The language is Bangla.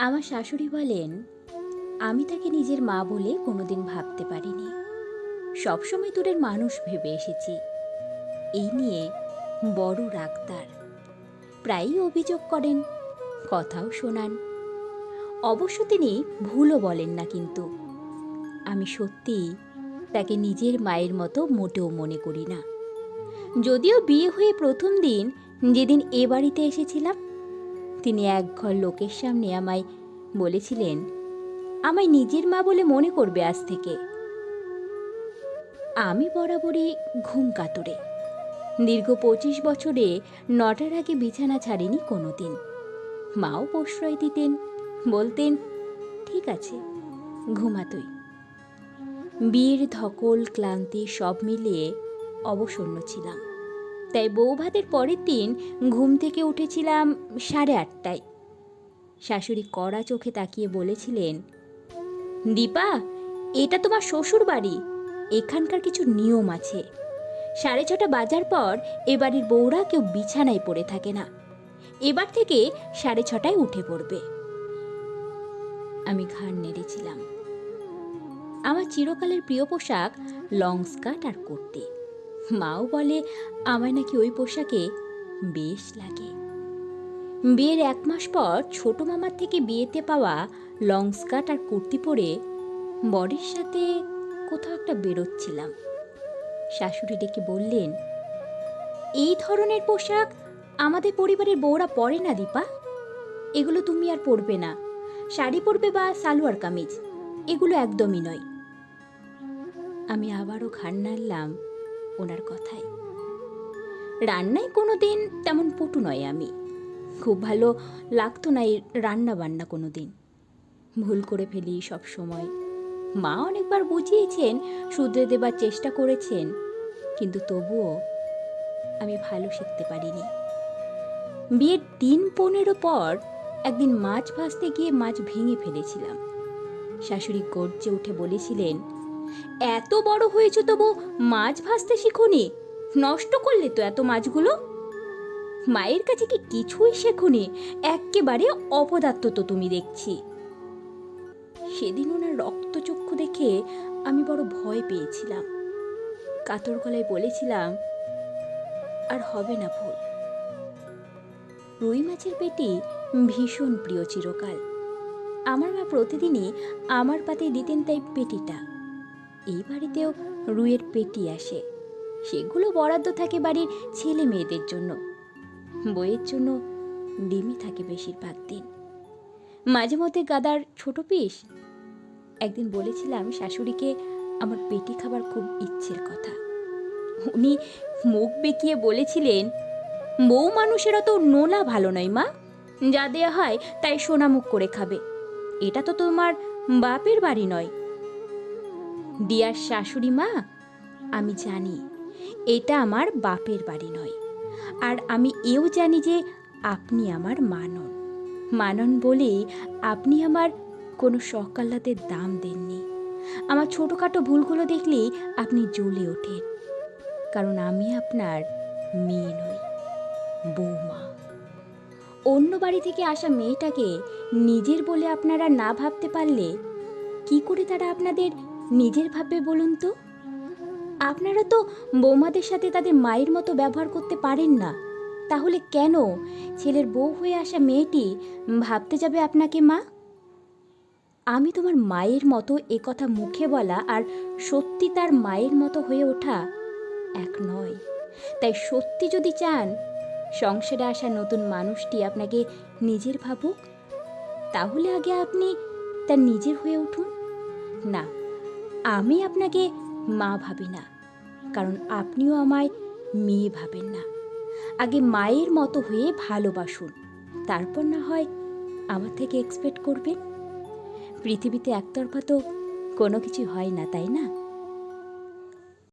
আমার শাশুড়ি বলেন, আমি তাকে নিজের মা বলে কোনোদিন ভাবতে পারিনি। সবসময় দূরের মানুষ ভেবে এসেছি। এই নিয়ে বড় রাগ তার। প্রায়ই অভিযোগ করেন, কথাও শোনান। অবশ্য তিনি ভুলও বলেন না কিন্তু। আমি সত্যিই তাকে নিজের মায়ের মতো মোটেও মনে করি না। যদিও বিয়ে হয়ে প্রথম দিন যেদিন এ বাড়িতে এসেছিলাম তিনি এক ঘর লোকের সামনে আমায় বলেছিলেন, আমায় নিজের মা বলে মনে করবে আজ থেকে। আমি বরাবরই ঘুম কাতরে। দীর্ঘ পঁচিশ বছরে নটার আগে বিছানা ছাড়িনি কোনো দিন মাও প্রশ্রয় দিতেন, বলতেন, ঠিক আছে, ঘুমা তুই। বিয়ের ধকল, ক্লান্তি সব মিলিয়ে অবসন্ন ছিলাম। তাই বউ ভাতের পরের দিন ঘুম থেকে উঠেছিলাম সাড়ে আটটায়। শাশুড়ি কড়া চোখে তাকিয়ে বলেছিলেন, দীপা, এটা তোমার শ্বশুর বাড়ি এখানকার কিছু নিয়ম আছে। সাড়ে ছটা বাজার পর এ বাড়ির বউরা কেউ বিছানায় পড়ে থাকে না। এবার থেকে সাড়ে ছটায় উঠে পড়বে। আমি ঘাড় নেড়েছিলাম। আমার চিরকালের প্রিয় পোশাক লং স্কার্ট আর কুর্তি। মাও বলে, আমায় নাকি ওই পোশাকে বেশ লাগে। বিয়ের এক মাস পর ছোট মামার থেকে বিয়েতে পাওয়া লং স্কার্ট আর কুর্তি পরে বরের সাথে কোথাও একটা বেরোচ্ছিলাম। শাশুড়ি ডেকে বললেন, এই ধরনের পোশাক আমাদের পরিবারের বউরা পরে না, দীপা। এগুলো তুমি আর পরবে না। শাড়ি পরবে বা সালোয়ার কামিজ, এগুলো একদমই নয়। আমি আবারও ঘাড় নাড়লাম। ওনার কথায়। রান্নায় কোনো দিন তেমন পটু নয় আমি। খুব ভালো লাগতো না এই রান্না বান্না কোনো দিন ভুল করে ফেলি সব সময়। মা অনেকবার বুঝিয়েছেন, শুধরে দেবার চেষ্টা করেছেন, কিন্তু তবুও আমি ভালো শিখতে পারিনি। বিয়ের দিন পনেরো পর একদিন মাছ ভাজতে গিয়ে মাছ ভেঙে ফেলেছিলাম। শাশুড়ি গর্জে উঠে বলেছিলেন এত বড় হয়েছে তবু মাছ ভাজতে শিখুনি? নষ্ট করলে তো এত মাছগুলো। মায়ের কাছে কি কিছুই শেখনি? একেবারে অপদার্থ তো তুমি দেখছি। সেদিন ওনার রক্তচক্ষু দেখে আমি বড় ভয় পেয়েছিলাম। কাতর গলায় বলেছিলাম, আর হবে না ভুল। রুই মাছের পেটি ভীষণ প্রিয় চিরকাল। আমার মা প্রতিদিনই আমার পাতে দিতেন তাই পেটিটা। এই বাড়িতেও রুইয়ের পেটি আসে। সেগুলো বরাদ্দ থাকে বাড়ির ছেলে মেয়েদের জন্য। বইয়ের জন্য ডিমই থাকে বেশিরভাগ দিন। মাঝে মধ্যে গাদার ছোট পিস। একদিন বলেছিলাম শাশুড়িকে আমার পেটি খাবার খুব ইচ্ছের কথা। উনি মুখ বেঁকিয়ে বলেছিলেন, বউ মানুষের অত নোলা ভালো নয় মা। যা দেয়া হয় তাই সোনামুখ করে খাবে। এটা তো তোমার বাপের বাড়ি নয়। দিয়ার শাশুড়ি মা? আমি জানি, এটা আমার বাপের বাড়ি নয়। আর আমি এও জানি যে আপনি আমার মানন। মানন বলে আপনি আমার কোনো সকাল্লাদের দাম দেননি। আমার ছোটোখাটো ভুলগুলো দেখলেই আপনি জ্বলে ওঠেন। কারণ আমি আপনার মেয়ে নই, বৌমা। অন্য বাড়ি থেকে আসা মেয়েটাকে নিজের বলে আপনারা না ভাবতে পারলে কি করে তারা আপনাদের নিজের ভাববে বলুন তো? আপনারা তো বৌমাদের সাথে তাদের মায়ের মতো ব্যবহার করতে পারেন না। তাহলে কেন? ছেলের বউ হয়ে আসা মেয়েটি ভাবতে যাবে আপনাকে, মা? আমি তোমার মায়ের মতো এ কথা মুখে বলা আর সত্যি তার মায়ের মতো হয়ে ওঠা এক নয়। তাই সত্যি যদি চান, সংসারে আসা নতুন মানুষটি আপনাকে নিজের ভাবুক, তাহলে আগে আপনি তার নিজের হয়ে উঠুন। না আমি আপনাকে মা ভাবি না, কারণ আপনিও আমায় মেয়ে ভাবেন না। আগে মায়ের মতো হয়ে ভালোবাসুন, তারপর না হয় আমার থেকে এক্সপেক্ট করবেন। পৃথিবীতে একতরফা তো কোনো কিছু হয় না, তাই না?